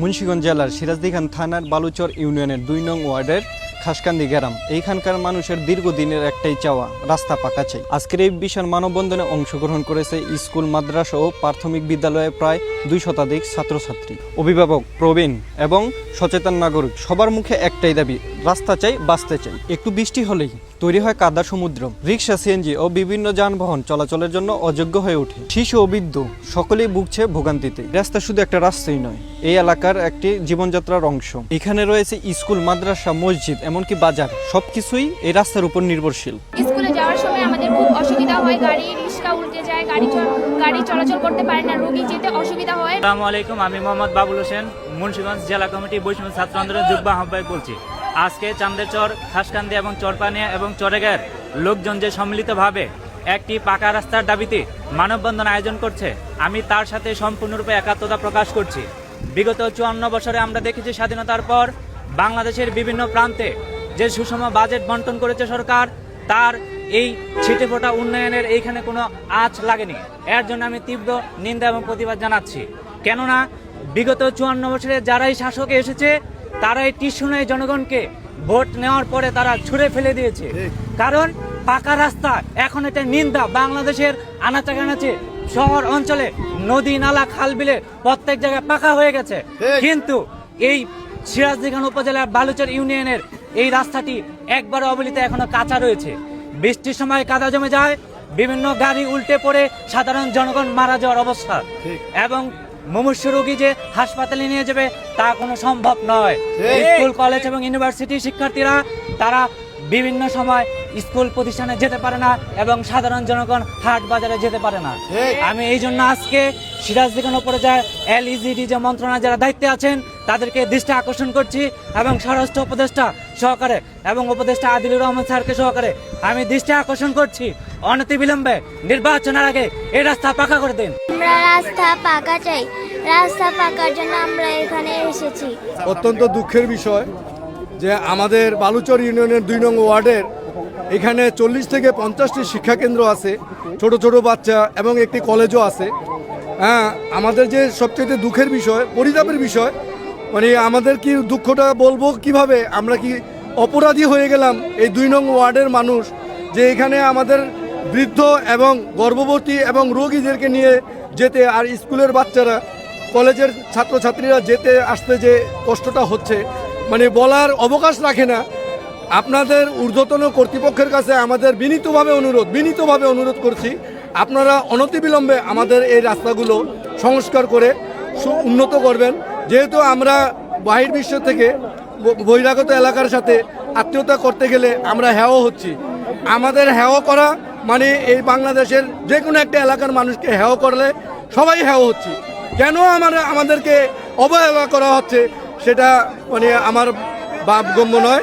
মুন্সিগঞ্জ জেলার সিরাজদিখান থানার বালুচর ইউনিয়নের দুই নং ওয়ার্ডের খাসকান্দি গ্রাম। এইখানকার মানুষের দীর্ঘদিনের একটাই চাওয়া, রাস্তা পাকা চাই। আজকের এই বিশাল মানববন্ধনে অংশগ্রহণ করেছে স্কুল, মাদ্রাসা ও প্রাথমিক বিদ্যালয়ে প্রায় দুই শতাধিক ছাত্রছাত্রী। অভিভাবক, প্রবীণ এবং সচেতন নাগরিক, সবার মুখে একটাই দাবি রাস্তা চাই বাঁচতে চাই। একটু বৃষ্টি হলেই তৈরি হয় কাদা সমুদ্র। রিক্সা সিএনজি ও বিভিন্ন যানবাহন চলাচলের জন্য অযোগ্য হয়ে ওঠে। শিশু ও বৃদ্ধ সকলেই ভুগছে ভোগান্তিতে। রাস্তা শুধু একটা রাস্তাই নয় এই এলাকার একটি জীবনযাত্রার অংশ। এখানে রয়েছে স্কুল মাদ্রাসা মসজিদ এমনকি বাজার। সবকিছুই এই রাস্তার উপর নির্ভরশীল। স্কুলে যাওয়ার সময় আমাদের খুব অসুবিধা হয়। গাড়ি রিক্সা উল্টে যায় গাড়ি গাড়ি চলাচল করতে পারে না রোগী যেতে অসুবিধা হয়। আসসালামু আলাইকুম আমি মোহাম্মদ বাবুল হোসেন মুন্সিগঞ্জ জেলা কমিটি বৈষম্য ছাত্র আন্দোলন যুগ্ম আহ্বায়ক বলছি। আজকে চান্দেরচর খাসকান্দি এবং চরপানিয়া এবং চরেগার লোকজন যে সম্মিলিতভাবে একটি পাকা রাস্তার দাবিতে মানববন্ধন আয়োজন করছে, আমি তার সাথে সম্পূর্ণরূপে একাত্মতা প্রকাশ করছি। বিগত চুয়ান্ন বছরে আমরা দেখেছি স্বাধীনতার পর বাংলাদেশের বিভিন্ন প্রান্তে যে সুষম বাজেট বন্টন করেছে সরকার, তার এই ছিটে ফোটা উন্নয়নের এইখানে কোনো আঁচ লাগেনি। এর জন্য আমি তীব্র নিন্দা এবং প্রতিবাদ জানাচ্ছি। কেননা, বিগত চুয়ান্ন বছরে যারাই শাসকে এসেছে তারাই টিসুনে জনগণকে ভোট নেওয়ার পরে তারা ছুঁড়ে ফেলে দিয়েছে। কারণ পাকা রাস্তা এখন এটা নিন্দা। বাংলাদেশের আনাচে কানাচে শহর অঞ্চলে নদী নালা খাল বিলে প্রত্যেক জায়গায় পাকা হয়ে গেছে। কিন্তু এই সিরাজদিখান উপজেলার বালুচর ইউনিয়নের এই রাস্তাটি একবার অবলিতে এখনও কাঁচা রয়েছে। বৃষ্টির সময় কাদা জমে যায় বিভিন্ন গাড়ি উল্টে পড়ে সাধারণ জনগণ মারা যাওয়ার অবস্থা। এবং মুমূর্ষ রোগী যে হাসপাতালে নিয়ে যাবে তা কোনো সম্ভব নয়। স্কুল কলেজ এবং ইউনিভার্সিটি শিক্ষার্থীরা তারা বিভিন্ন সময় স্কুল প্রতিষ্ঠানে যেতে পারে না এবং সাধারণ জনগণ হাট বাজারে যেতে পারে না। আমি এই জন্য আজকে সিরাজদিখান উপরে যায় এলইজিডি যে মন্ত্রণালয় যারা দায়িত্বে আছেন তাদেরকে দৃষ্টি আকর্ষণ করছি এবং স্বরাষ্ট্র উপদেষ্টা সহকারে এবং উপদেষ্টা আদিলুর রহমান স্যারকে সহকারে আমি দৃষ্টি আকর্ষণ করছি। অনতি অনতিবিলম্বে নির্বাচনের আগে এই রাস্তা পাকা করে দিন। আমরা রাস্তা পাকা চাই। রাস্তা পাকার জন্য আমরা এখানে এসেছি। অত্যন্ত দুঃখের বিষয়। যে আমাদের বালুচর ইউনিয়নের দুই নং ওয়ার্ডের এখানে চল্লিশ থেকে পঞ্চাশটি শিক্ষাকেন্দ্র আছে, ছোট ছোট বাচ্চা এবং একটি কলেজও আছে। হ্যাঁ আমাদের যে সবচেয়ে দুঃখের বিষয়, পরিতাপের বিষয় মানে আমাদের কি দুঃখটা বলব কীভাবে? আমরা কি অপরাধী হয়ে গেলাম? এই দুই নং ওয়ার্ডের মানুষ যে এখানে আমাদের বৃদ্ধ এবং গর্ভবতী এবং রোগীদেরকে নিয়ে যেতে আর স্কুলের বাচ্চারা, কলেজের ছাত্রছাত্রীরা যেতে আসতে যে কষ্টটা হচ্ছে মানে বলার অবকাশ রাখে না। আপনাদের ঊর্ধ্বতন কর্তৃপক্ষের কাছে আমাদের বিনীতভাবে অনুরোধ বিনীতভাবে অনুরোধ করছি, আপনারা অনতিবিলম্বে আমাদের এই রাস্তাগুলো সংস্কার করে উন্নত করবেন। যেহেতু আমরা বাহির বিশ্ব থেকে বহিরাগত এলাকার সাথে আত্মীয়তা করতে গেলে আমরা হ্যাও হচ্ছি। আমাদের হ্যাও করা মানে এই বাংলাদেশের যে কোনো একটা এলাকার মানুষকে হ্যাও করলে সবাই হ্যাও হচ্ছি। কেন আমরা আমাদেরকে অবহেলা করা হচ্ছে? সেটা মানে আমার বাপগম্য নয়।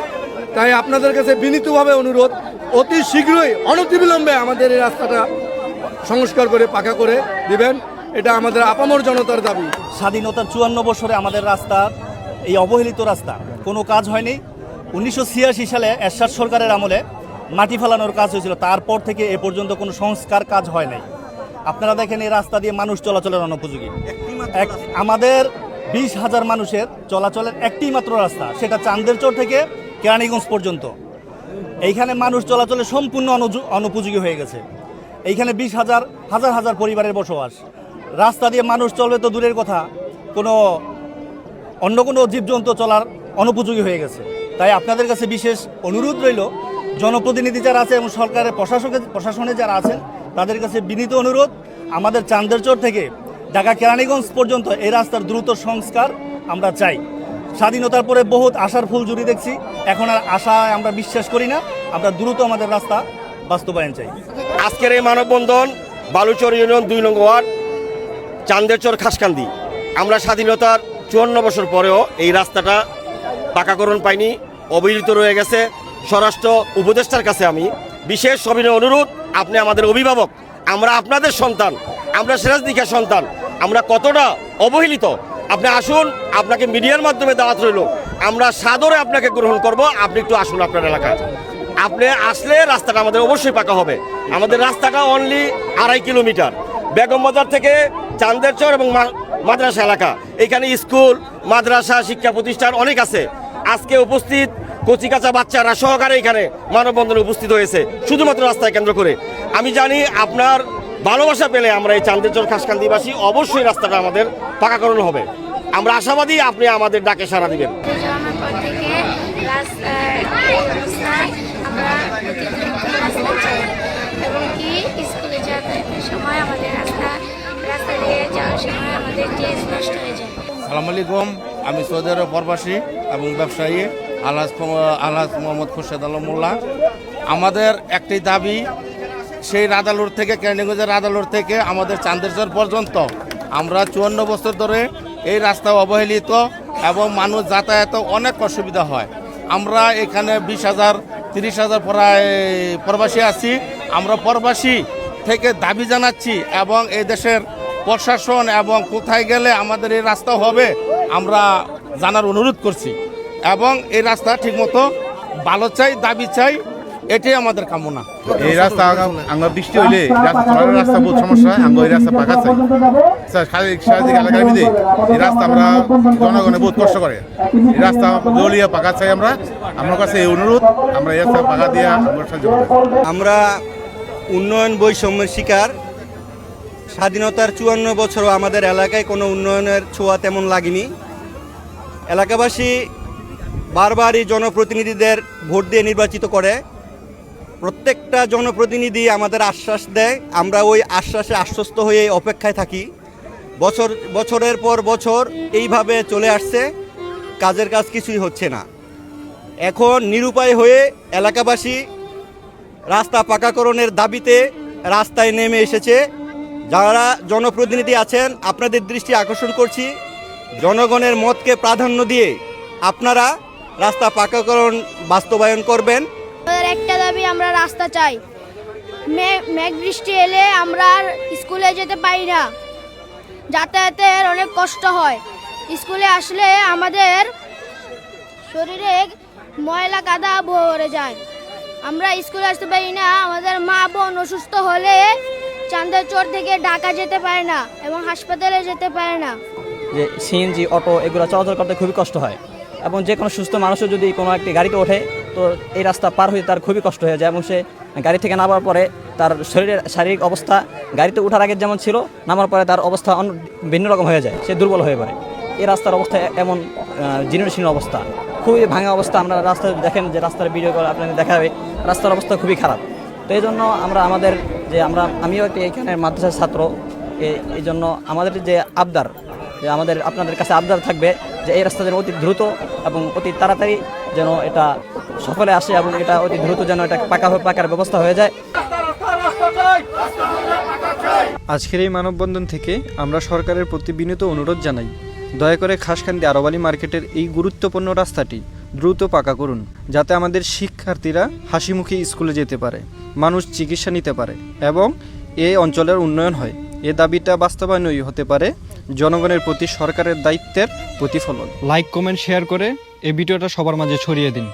তাই আপনাদের কাছে বিনীতভাবে অনুরোধ অতি শীঘ্রই অনতিবিলম্বে আমাদের এই রাস্তাটা সংস্কার করে পাকা করে দিবেন। এটা আমাদের আপামর জনতার দাবি। স্বাধীনতার চুয়ান্ন বছরে আমাদের রাস্তা এই অবহেলিত রাস্তা কোনো কাজ হয়নি। উনিশশো ছিয়াশি সালে এরশাদ সরকারের আমলে মাটি ফেলানোর কাজ হয়েছিল। তারপর থেকে এ পর্যন্ত কোনো সংস্কার কাজ হয় নাই। আপনারা দেখেন এই রাস্তা দিয়ে মানুষ চলাচলের অনুপযোগী। এক- আমাদের বিশ হাজার মানুষের চলাচলের একটি মাত্র রাস্তা, সেটা চান্দের চান্দেরচর থেকে কেরানীগঞ্জ পর্যন্ত। এইখানে মানুষ চলাচলে সম্পূর্ণ অনুপযোগী হয়ে গেছে। এইখানে বিশ হাজার হাজার হাজার পরিবারের বসবাস। রাস্তা দিয়ে মানুষ চলবে তো দূরের কথা, কোনো অন্য কোনো জীবজন্তু চলার অনুপযোগী হয়ে গেছে। তাই আপনাদের কাছে বিশেষ অনুরোধ রইল, জনপ্রতিনিধি যারা আছে এবং সরকারের প্রশাসকের, প্রশাসনে যারা আছেন, তাদের কাছে বিনীত অনুরোধ, আমাদের চান্দেরচর থেকে ঢাকা কেরানীগঞ্জ পর্যন্ত এই রাস্তার দ্রুত সংস্কার আমরা চাই। স্বাধীনতার পরে বহুত আশার ফুল জুড়ি দেখছি। এখন আর আশায় আমরা বিশ্বাস করি না। আমরা দ্রুত আমাদের রাস্তা বাস্তবায়ন চাই। আজকের এই মানববন্ধন, বালুচর ইউনিয়ন দুই নং ওয়ার্ড, চান্দেরচর খাসকান্দি। আমরা স্বাধীনতার চুয়ান্ন বছর পরেও এই রাস্তাটা পাকাকরণ পাইনি, অবহেলিত রয়ে গেছে। স্বরাষ্ট্র উপদেষ্টার কাছে আমি বিশেষ সবিনয় অনুরোধ, আপনি আমাদের অভিভাবক, আমরা আপনাদের সন্তান, আমরা সিরাজদিঘার সন্তান। আমরা কতটা অবহেলিত? আপনি আসুন, আপনাকে মিডিয়ার মাধ্যমে দাওয়াত রইল আমরা সাদরে আপনাকে গ্রহণ করব। আপনি একটু আসুন আপনার এলাকায়। আপনি আসলে রাস্তাটা আমাদের অবশ্যই পাকা হবে। আমাদের রাস্তাটা অনলি আড়াই কিলোমিটার। বেগম বাজার থেকে চান্দেরচর এবং মাদ্রাসা এলাকা। এখানে স্কুল, মাদ্রাসা, শিক্ষা প্রতিষ্ঠান অনেক আছে। আজকে উপস্থিত কচিকাচা বাচ্চারা সহকারে এখানে মানববন্ধনে উপস্থিত হয়েছে, শুধুমাত্র রাস্তায় কেন্দ্র করে। আমি জানি আপনার ভালোবাসা পেলে আমরা এই চান্দেরচর খাসকান্দিবাসী অবশ্যই রাস্তাটা আমাদের পাকাকরণ হবে। আমরা আশাবাদী আপনি আমাদের ডাকে সাড়া দিবেন। জন্মের পর থেকে রাস্তায় এই অবস্থায় আমরা প্রতিদিন রাস্তায় চাই এবং কি স্কুলে যাতায়াতের সময় আমাদের রাস্তা রাস্তা দিয়ে যাওয়ার সময় আমাদের ড্রেস নষ্ট হয়ে যায়। সালাম আলাইকুম আমি সৌদি আরব প্রবাসী এবং ব্যবসায়ী আলহাজ আলহাজ মোহাম্মদ খুরশেদ আলম মোল্লা। আমাদের একটি দাবি সেই রাদালুর থেকে, কেরানীগঞ্জের রাদালুর থেকে আমাদের চান্দেরচর পর্যন্ত। আমরা চুয়ান্ন বছর ধরে এই রাস্তা অবহেলিত এবং মানুষ যাতায়াতে অনেক অসুবিধা হয়। আমরা এখানে বিশ হাজার, তিরিশ হাজার প্রায় প্রবাসী আছি। আমরা প্রবাসী থেকে দাবি জানাচ্ছি এবং এই দেশের প্রশাসন এবং কোথায় গেলে আমাদের এই রাস্তা হবে, আমরা জানার অনুরোধ করছি। এবং এই রাস্তা ঠিকমতো ভালো চাই, দাবি চাই এটাই আমাদের কামনা। এই রাস্তা আমরা বৃষ্টি হইলে রাস্তা বহুত সমস্যা হয় আমরা এই রাস্তা পাকা চাই। স্যার সারাদিক সারাদিক এলাকার মধ্যে এই রাস্তা আমরা জনগণে বহুত কষ্ট করে। এই রাস্তা দলীয় পাকা চাই আমরা। আমার কাছে এই অনুরোধ আমরা এই রাস্তা পাকা দিয়ে আমরা সাহায্য করব। আমরা উন্নয়ন বৈষম্যের শিকার। স্বাধীনতার চুয়ান্ন বছরও আমাদের এলাকায় কোনো উন্নয়নের ছোঁয়া তেমন লাগেনি। এলাকাবাসী বারবারই জনপ্রতিনিধিদের ভোট দিয়ে নির্বাচিত করে। প্রত্যেকটা জনপ্রতিনিধি আমাদের আশ্বাস দেয়। আমরা ওই আশ্বাসে আশ্বস্ত হয়ে অপেক্ষায় থাকি। বছর, বছরের পর বছর এইভাবে চলে আসছে। কাজের কাজ কিছুই হচ্ছে না। এখন নিরুপায় হয়ে এলাকাবাসী রাস্তা পাকাকরণের দাবিতে রাস্তায় নেমে এসেছে। যারা জনপ্রতিনিধি আছেন, আপনাদের দৃষ্টি আকর্ষণ করছি। জনগণের মতকে প্রাধান্য দিয়ে আপনারা রাস্তা পাকাকরণ বাস্তবায়ন করবেন। একটা দাবি আমরা রাস্তা চাই। মেঘ বৃষ্টি এলে আমরা স্কুলে যেতে পারি না। যাতায়াতের অনেক কষ্ট হয়। স্কুলে আসলে আমাদের শরীরে ময়লা কাদা ভরে যায়। আমরা স্কুলে আসতে পারি না। আমাদের মা বোন অসুস্থ হলে চান্দাচর থেকে ঢাকা যেতে পারে না এবং হাসপাতালে যেতে পারে না। যে সিএনজি, অটো এগুলো চলাচল করতে খুবই কষ্ট হয়। এবং যে কোনো সুস্থ মানুষও যদি কোনো একটি গাড়িতে ওঠে তো এই রাস্তা পার হয়ে তার খুবই কষ্ট হয়ে যায় এবং সে গাড়ি থেকে নামার পরে তার শরীরের শারীরিক অবস্থা গাড়িতে ওঠার আগে যেমন ছিল, নামার পরে তার অবস্থা অন্য ভিন্ন রকম হয়ে যায়। সে দুর্বল হয়ে পড়ে। এই রাস্তার অবস্থা এমন জীর্ণশীর্ণ অবস্থা। খুবই ভাঙা অবস্থা। আমরা রাস্তায় দেখেন যে রাস্তার ভিডিও করে আপনাদের দেখাবে। রাস্তার অবস্থা খুবই খারাপ। তো এই জন্য আমরা আমাদের যে আমরা, আমিও একটি এখানে মাদ্রাসার ছাত্র। এই জন্য আমাদের যে আবদার, যে আমাদের আপনাদের কাছে আবদার থাকবে যে এই রাস্তা যেন অতি দ্রুত এবং অতি তাড়াতাড়ি যেন এটা সফলে আসে এবং এটা অতি দ্রুত যেন এটা পাকা পাকার ব্যবস্থা হয়ে যায়। আজকের এই মানববন্ধন থেকে আমরা সরকারের প্রতি বিনীত অনুরোধ জানাই, দয়া করে খাসকান্দি আরবালি মার্কেটের এই গুরুত্বপূর্ণ রাস্তাটি দ্রুত পাকা করুন, যাতে আমাদের শিক্ষার্থীরা হাসিমুখী স্কুলে যেতে পারে, মানুষ চিকিৎসা নিতে পারে এবং এই অঞ্চলের উন্নয়ন হয়। এ দাবিটা বাস্তবায়নই হতে পারে। জনগণের প্রতি সরকারের দায়িত্বের প্রতিফলন। লাইক কমেন্ট শেয়ার করে এই ভিডিওটা সবার মাঝে ছড়িয়ে দিন।